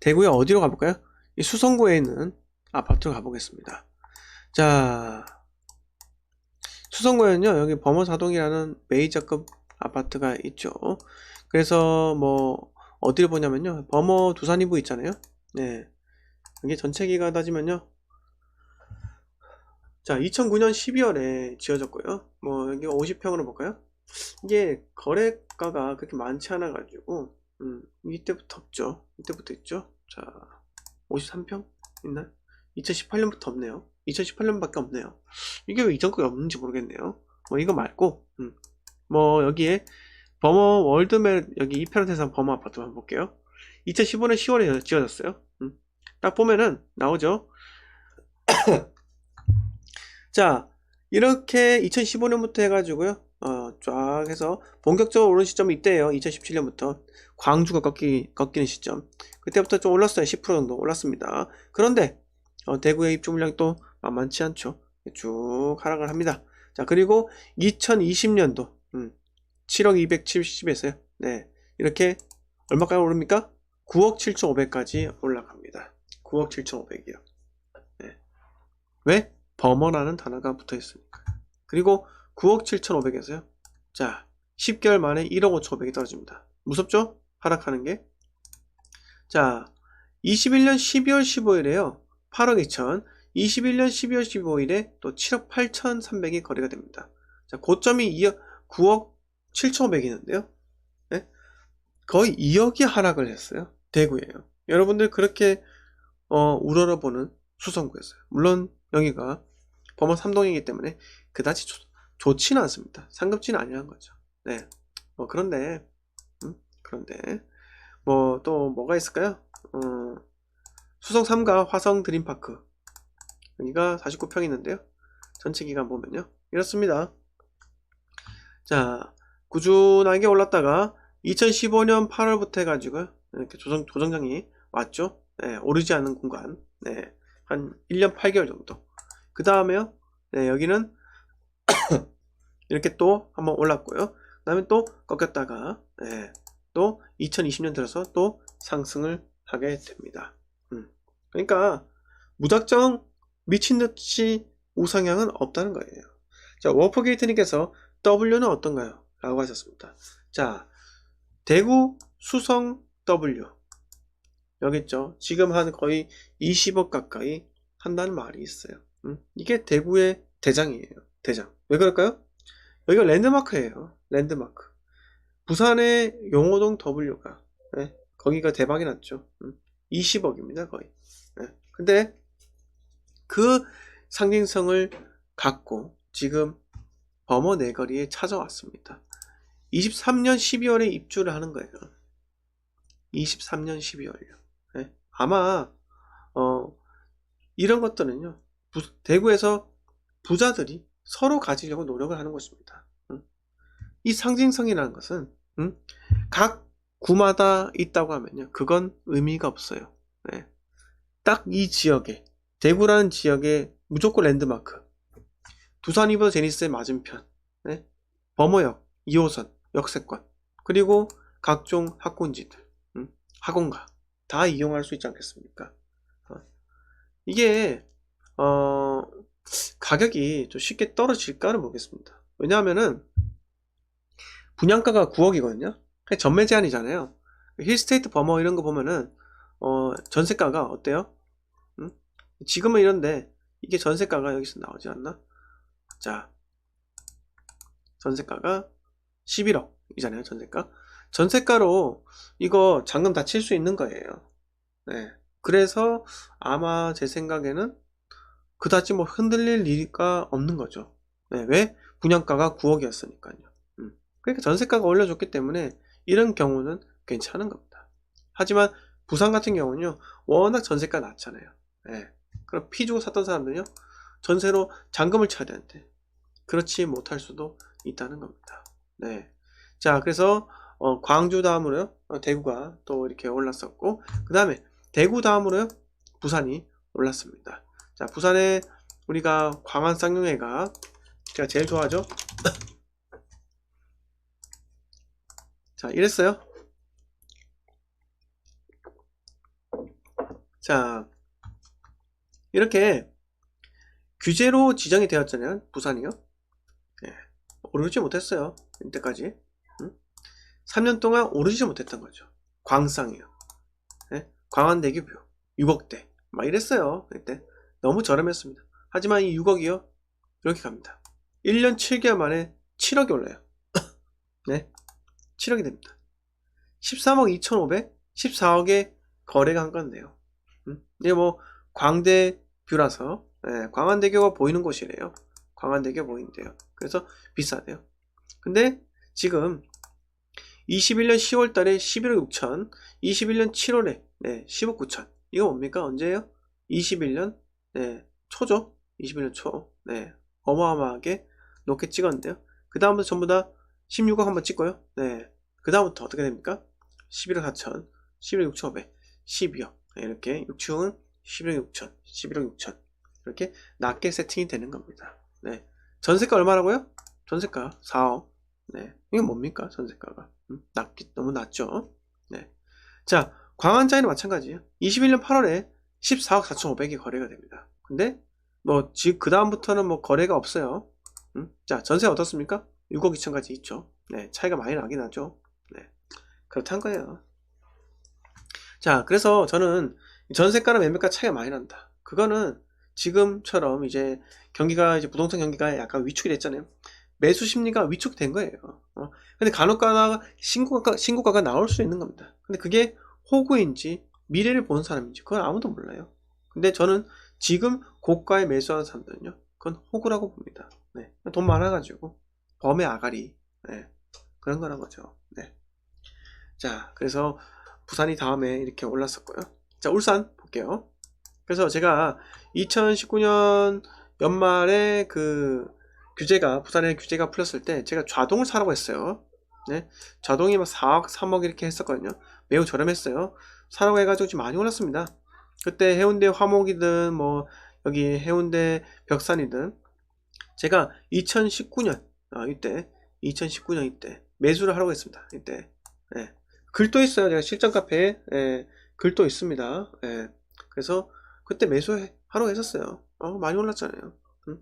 대구에 어디로 가볼까요? 이 수성구에 있는 아파트로 가보겠습니다. 자, 수성구에는요, 여기 범어사동이라는 메이저급 아파트가 있죠. 그래서 뭐, 어디를 보냐면요, 범어 두산이부 있잖아요. 네. 이게 전체 기가 따지면요, 자, 2009년 12월에 지어졌고요. 뭐, 여기 50평으로 볼까요? 이게 거래가가 그렇게 많지 않아 가지고 음, 이때부터 없죠. 이때부터 있죠. 자, 53평 있나요? 2018년부터 없네요. 2018년밖에 없네요. 이게 왜 이전 거에 없는지 모르겠네요. 뭐 이거 말고 음, 뭐 여기에 버머 월드멜 여기 이페런테산 버머 아파트 한번 볼게요. 2015년 10월에 지어졌어요. 음, 딱 보면은 나오죠. 자, 이렇게 2015년부터 해가지고요. 어, 쫙 해서 본격적으로 오른 시점이 이때예요. 2017년부터 광주가 꺾이, 꺾이는 시점. 그때부터 좀 올랐어요. 10% 정도 올랐습니다. 그런데 어, 대구의 입주 물량이 또 만만치 않죠. 쭉 하락을 합니다. 자 그리고 2020년도 음, 7억 270에서요. 네 이렇게 얼마까지 오릅니까? 9억 7,500까지 올라갑니다. 9억 7,500이요. 네. 왜? 버머라는 단어가 붙어 있으니까. 그리고 9억 7,500에서요. 자, 10개월 만에 1억 5,500이 떨어집니다. 무섭죠? 하락하는 게. 자, 21년 12월 15일에요. 8억 2천. 21년 12월 15일에 또 7억 8,300이 거래가 됩니다. 자, 고점이 2억, 9억 7,500이는데요. 네? 거의 2억이 하락을 했어요. 대구예요. 여러분들 그렇게 어, 우러러보는 수성구였어요. 물론 여기가 범어 3동이기 때문에 그다지 좋, 좋지는 않습니다. 상급지는 아니란 거죠. 네. 뭐 그런데 음? 그런데 뭐 또 뭐가 있을까요? 어, 수성 3가 화성 드림파크 여기가 49평 있는데요. 전체 기간 보면요. 이렇습니다. 자, 꾸준하게 올랐다가 2015년 8월부터 해가지고 이렇게 조정, 조정장이 왔죠. 네, 오르지 않는 공간. 네, 한 1년 8개월 정도. 그 다음에요. 네, 여기는 이렇게 또 한번 올랐고요. 그 다음에 또 꺾였다가 네, 또 2020년 들어서 또 상승을 하게 됩니다. 음. 그러니까 무작정 미친듯이 우상향은 없다는 거예요. 자, 워퍼게이트님께서 W는 어떤가요? 라고 하셨습니다. 자, 대구 수성 W 여기 있죠. 지금 한 거의 20억 가까이 한다는 말이 있어요. 음? 이게 대구의 대장이에요. 대장. 왜 그럴까요? 여기가 랜드마크예요. 랜드마크. 부산의 용호동 W가 네, 거기가 대박이 났죠. 음, 20억입니다. 거의. 네. 근데 그 상징성을 갖고 지금 범어 내거리에 찾아왔습니다. 23년 12월에 입주를 하는 거예요. 23년 12월요. 네. 아마 어, 이런 것들은요. 부, 대구에서 부자들이 서로 가지려고 노력을 하는 것입니다. 음. 이 상징성이라는 것은 음, 각 구마다 있다고 하면요. 그건 의미가 없어요. 네. 딱이 지역에 대구라는 지역에 무조건 랜드마크 두산 이버 제니스의 맞은편 네? 범어역 2호선 역세권 그리고 각종 학군지들 음? 학원가 다 이용할 수 있지 않겠습니까 어. 이게 어, 가격이 좀 쉽게 떨어질까는 모르겠습니다 왜냐하면은 분양가가 9억이거든요 전매 제한이잖아요 힐스테이트 범어 이런 거 보면은 어, 전세가가 어때요? 음? 지금은 이런데 이게 전세가가 여기서 나오지 않나? 자, 전세가가 11억이잖아요, 전세가. 전세가로 이거 잔금 다 칠 수 있는 거예요. 네. 그래서 아마 제 생각에는 그다지 뭐 흔들릴 일가 없는 거죠. 네. 왜? 분양가가 9억이었으니까요. 음. 그러니까 전세가가 올려줬기 때문에 이런 경우는 괜찮은 겁니다. 하지만 부산 같은 경우는요, 워낙 전세가 낮잖아요. 네. 그럼 피 주고 샀던 사람들은요, 전세로 잔금을 쳐야 되는데, 그렇지 못할 수도 있다는 겁니다. 네. 자, 그래서, 어, 광주 다음으로요, 어, 대구가 또 이렇게 올랐었고, 그 다음에 대구 다음으로요, 부산이 올랐습니다. 자, 부산에 우리가 광안 쌍용회가 제가 제일 좋아하죠? 자, 이랬어요. 자, 이렇게 규제로 지정이 되었잖아요. 부산이요. 예, 오르지 못했어요. 이때까지. 응? 3년 동안 오르지 못했던 거죠. 광쌍이요. 예? 광안대교 뷰. 6억대. 막 이랬어요. 그때. 너무 저렴했습니다. 하지만 이 6억이요. 이렇게 갑니다. 1년 7개월 만에 7억이 올라요. 네. 7억이 됩니다. 13억 2,500, 14억에 거래가 한 건데요. 음? 이게 뭐 광대 뷰라서 예, 광안대교가 보이는 곳이래요. 광안대교 보이는데요. 그래서 비싸대요. 근데 지금 21년 10월 달에 11억 6천, 21년 7월에 네, 10억 9천. 이거 뭡니까? 언제예요? 21년 네, 초죠. 21년 초. 네. 어마어마하게 높게 찍었는데요. 그 다음부터 전부 다 16억 한번 찍고요. 네. 그 다음부터 어떻게 됩니까? 11억 4천, 11억 6천 5백, 12억. 네, 이렇게 6층은 11억 6천, 11억 6천. 이렇게 낮게 세팅이 되는 겁니다. 네. 전세가 얼마라고요? 전세가 4억. 네. 이게 뭡니까? 전세가가. 음, 낮기, 너무 낮죠? 네. 자, 광안자에는 마찬가지예요. 21년 8월에 14억 4,500이 거래가 됩니다. 근데 뭐 지금 그 다음부터는 뭐 거래가 없어요. 음? 자, 전세 어떻습니까? 6억 2천까지 있죠. 네, 차이가 많이 나긴 하죠. 네, 그렇다는 거예요. 자, 그래서 저는 전세가랑 매매가 차이가 많이 난다. 그거는 지금처럼 이제 경기가 이제 부동산 경기가 약간 위축이 됐잖아요. 매수 심리가 위축된 거예요. 어? 근데 간혹가다가 신고가 신고가가 나올 수 있는 겁니다. 근데 그게 호구인지 미래를 보는 사람인지 그건 아무도 몰라요. 근데 저는 지금 고가에 매수하는 사람들은요, 그건 호구라고 봅니다. 네. 돈 많아가지고 범의 아가리 네. 그런 거란 거죠. 네. 자, 그래서 부산이 다음에 이렇게 올랐었고요. 자, 울산 볼게요. 그래서 제가 2019년 연말에 그 규제가 부산에 규제가 풀렸을 때 제가 좌동을 사라고 했어요. 네, 좌동이 막 4억, 3억 이렇게 했었거든요. 매우 저렴했어요. 사라고 해가지고 지금 많이 올랐습니다. 그때 해운대 화목이든 뭐 여기 해운대 벽산이든 제가 2019년 아, 이때 2019년 이때 매수를 하라고 했습니다. 이때 예. 글도 있어요. 제가 실전 카페에 예, 글도 있습니다. 예. 그래서 그때 매수하라고 했었어요. 어, 많이 올랐잖아요. 응?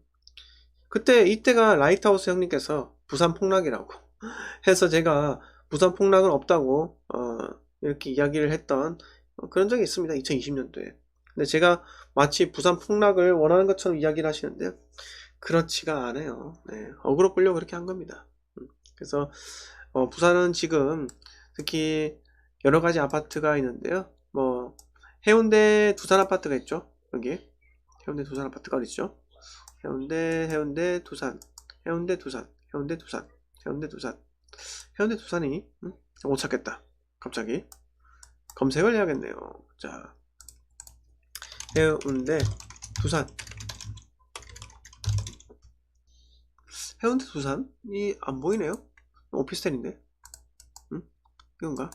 그때 이때가 라이트하우스 형님께서 부산 폭락이라고 해서 제가 부산 폭락은 없다고 어, 이렇게 이야기를 했던 어, 그런 적이 있습니다. 2020년도에. 근데 제가 마치 부산 폭락을 원하는 것처럼 이야기를 하시는데요. 그렇지가 않아요. 네, 어그로 끌려고 그렇게 한 겁니다. 음, 그래서 어, 부산은 지금 특히 여러 가지 아파트가 있는데요. 뭐 해운대 두산 아파트가 있죠. 여기 해운대 두산 아파트가 어디죠? 해운대 해운대 두산 해운대 두산 해운대 두산 해운대 두산 해운대 두산이 음? 못 찾겠다. 갑자기 검색을 해야겠네요. 자 해운대 두산 해운대 두산이 안 보이네요. 오피스텔인데. 응? 이건가?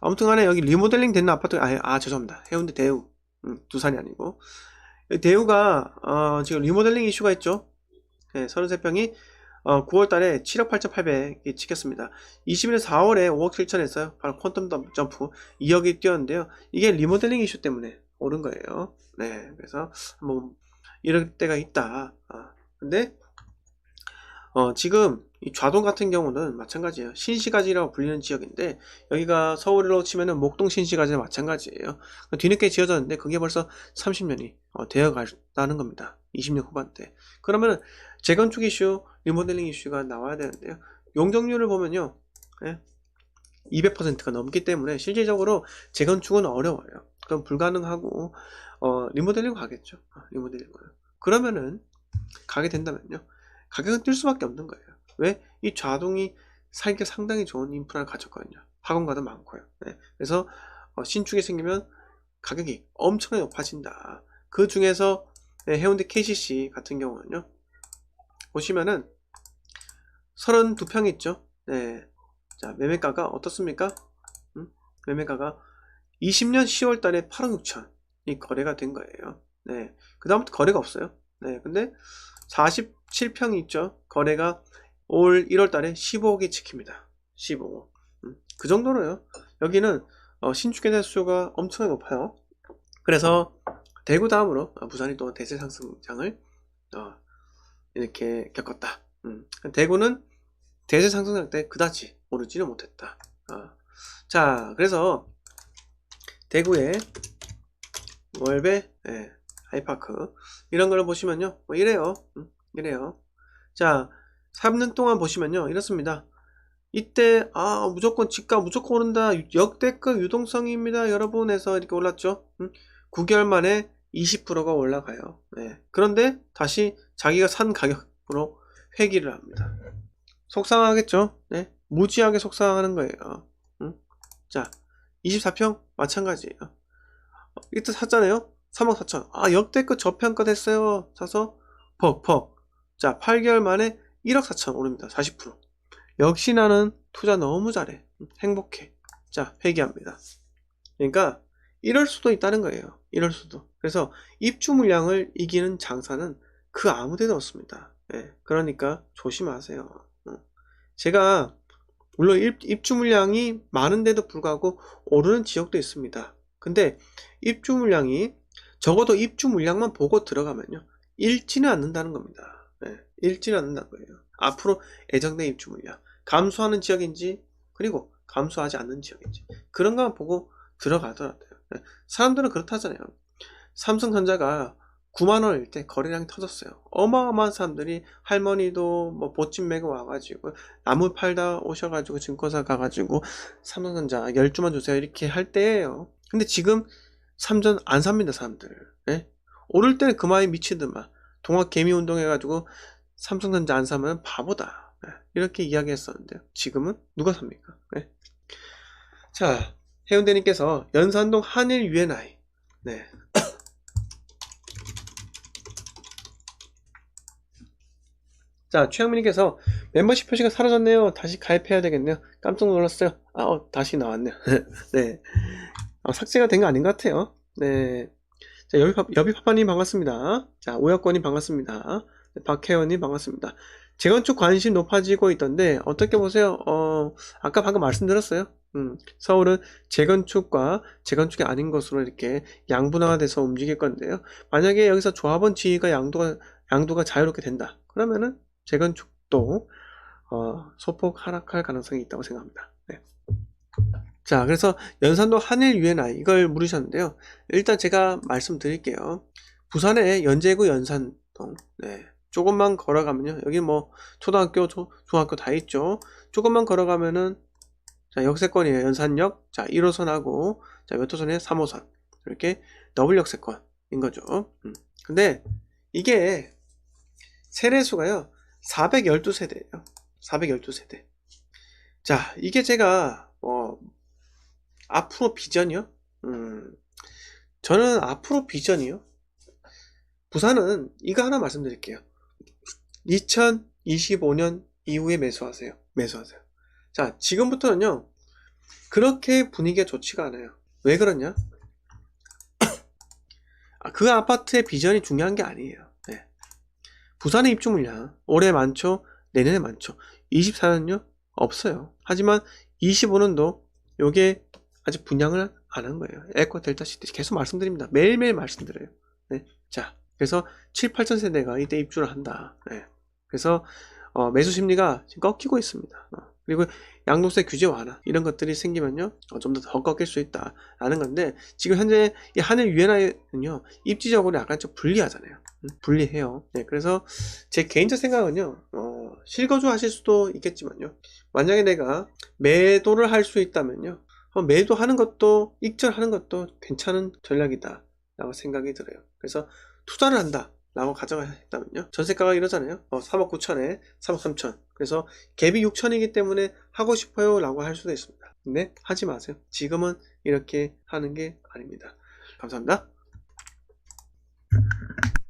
아무튼 간에 여기 리모델링 된 아파트, 아, 아 죄송합니다. 해운대 대우. 응, 두산이 아니고. 대우가, 어, 지금 리모델링 이슈가 있죠. 네, 33평이, 어, 9월 달에 7억 8,800이 찍혔습니다. 21년 4월에 5억 7천 했어요. 바로 퀀텀 점프 2억이 뛰었는데요. 이게 리모델링 이슈 때문에 오른 거예요. 네, 그래서 뭐, 이럴 때가 있다. 아, 근데, 어, 지금 이 좌동 같은 경우는 마찬가지예요. 신시가지라고 불리는 지역인데 여기가 서울로 치면은 목동 신시가지랑 마찬가지예요. 뒤늦게 지어졌는데 그게 벌써 30년이 어, 되어 갔다는 겁니다. 20년 후반대. 그러면은 재건축 이슈, 리모델링 이슈가 나와야 되는데요. 용적률을 보면요. 예? 200%가 넘기 때문에 실질적으로 재건축은 어려워요. 그럼 불가능하고 어, 리모델링 가겠죠. 어, 리모델링을. 그러면은 가게 된다면요. 가격은 뛸 수밖에 없는 거예요. 왜? 이 좌동이 살기 상당히 좋은 인프라를 가졌거든요. 학원가도 많고요. 네. 그래서 어, 신축이 생기면 가격이 엄청나게 높아진다. 그 중에서 네, 해운대 KCC 같은 경우는요. 보시면은 32평 있죠. 네. 자, 매매가가 어떻습니까? 음? 매매가가 20년 10월 달에 8억 6천이 거래가 된 거예요. 네. 그 다음부터 거래가 없어요. 네. 근데 47평이 있죠. 거래가 올 1월 달에 15억이 찍힙니다. 15억. 음, 그 정도로요. 여기는 어, 신축에 대한 수요가 엄청나게 높아요. 그래서 대구 다음으로 어, 부산이 또 대세 상승장을 어, 이렇게 겪었다. 음. 대구는 대세 상승장 때 그다지 오르지는 못했다. 어. 자, 그래서 대구의 월배, 예, 하이파크 이런 걸 보시면요, 뭐 이래요, 음, 이래요. 자, 3년 동안 보시면요, 이렇습니다. 이때 아 무조건 집가 무조건 오른다 역대급 유동성입니다 여러분 해서 이렇게 올랐죠 음? 9개월 만에 20%가 올라가요 네. 그런데 다시 자기가 산 가격으로 회귀를 합니다 속상하겠죠 네. 무지하게 속상하는 거예요 음? 자 24평 마찬가지예요 어, 이때 샀잖아요 3억 4천 아 역대급 저평가 됐어요 사서 퍽퍽 자 8개월 만에 1억 4천 오릅니다 40% 역시 나는 투자 너무 잘해. 행복해. 자, 회개합니다. 그러니까 이럴 수도 있다는 거예요. 이럴 수도. 그래서 입주 물량을 이기는 장사는 그 아무 데도 없습니다. 예, 그러니까 조심하세요. 어. 제가 물론 입, 주 물량이 많은데도 불구하고 오르는 지역도 있습니다. 근데 입주 물량이 적어도 입주 물량만 보고 들어가면요. 잃지는 않는다는 겁니다. 예, 잃지는 않는다는 거예요. 앞으로 예정된 입주 물량. 감소하는 지역인지 그리고 감소하지 않는 지역인지 그런 것만 보고 들어가더라고요. 사람들은 그렇다잖아요. 삼성전자가 9만원일 때 거래량이 터졌어요. 어마어마한 사람들이 할머니도 뭐 보찜 메고 와가지고 나무 팔다 오셔가지고 증권사 가가지고 삼성전자 10주만 주세요 이렇게 할 때예요. 근데 지금 삼전 안 삽니다 사람들. 예? 오를 때는 그만이 미치더만 동학 개미 운동 해가지고 삼성전자 안 사면 바보다. 네, 이렇게 이야기했었는데요. 지금은 누가 삽니까? 네. 자, 해운대님께서 연산동 한일 UNI. 네. 자, 최영민님께서 멤버십 표시가 사라졌네요. 다시 가입해야 되겠네요. 깜짝 놀랐어요. 아, 어, 다시 나왔네요. 네. 어, 삭제가 된 거 아닌 것 같아요. 네. 자, 여비, 여비파파님 반갑습니다. 자, 오혁권님 반갑습니다. 네, 박혜원님 반갑습니다. 재건축 관심 높아지고 있던데 어떻게 보세요? 어, 아까 방금 말씀드렸어요. 음, 서울은 재건축과 재건축이 아닌 것으로 이렇게 양분화가 돼서 움직일 건데요. 만약에 여기서 조합원 지위가 양도가 양도가 자유롭게 된다. 그러면은 재건축도 어, 소폭 하락할 가능성이 있다고 생각합니다. 네. 자, 그래서 연산도 한일 UNI 이걸 물으셨는데요. 일단 제가 말씀드릴게요. 부산의 연제구 연산동, 네. 조금만 걸어가면요. 여기 뭐 초등학교, 초, 중학교 다 있죠. 조금만 걸어가면은 자, 역세권이에요. 연산역. 자, 1호선하고 자, 몇 호선이에요? 3호선. 이렇게 더블 역세권인 거죠. 음. 근데 이게 세례수가요. 412세대예요. 412세대. 자, 이게 제가 뭐 앞으로 비전이요? 음. 저는 앞으로 비전이요. 부산은 이거 하나 말씀드릴게요. 2025년 이후에 매수하세요. 매수하세요. 자, 지금부터는요, 그렇게 분위기가 좋지가 않아요. 왜 그러냐? 아, 그 아파트의 비전이 중요한 게 아니에요. 네. 부산의 입주 물량, 올해 많죠? 내년에 많죠? 24년요? 없어요. 하지만 25년도 요게 아직 분양을 안 한 거예요. 에코 델타 시티 계속 말씀드립니다. 매일매일 말씀드려요. 네. 자, 그래서 7, 8천 세대가 이때 입주를 한다. 네. 그래서 어, 매수 심리가 지금 꺾이고 있습니다. 어, 그리고 양도세 규제 완화 이런 것들이 생기면요 어, 좀더 더 꺾일 수 있다라는 건데 지금 현재 이 하늘 유엔화는요 입지적으로 약간 좀 불리하잖아요. 음, 불리해요. 네, 그래서 제 개인적 생각은요 어, 실거주 하실 수도 있겠지만요 만약에 내가 매도를 할 수 있다면요 어, 매도하는 것도 익절하는 것도 괜찮은 전략이다 라고 생각이 들어요. 그래서 투자를 한다. 라고 가정했다면요. 전세가가 이러잖아요. 어, 3억 9천에 3억 3천. 그래서 갭이 6천이기 때문에 하고 싶어요. 라고 할 수도 있습니다. 근데 하지 마세요. 지금은 이렇게 하는 게 아닙니다. 감사합니다.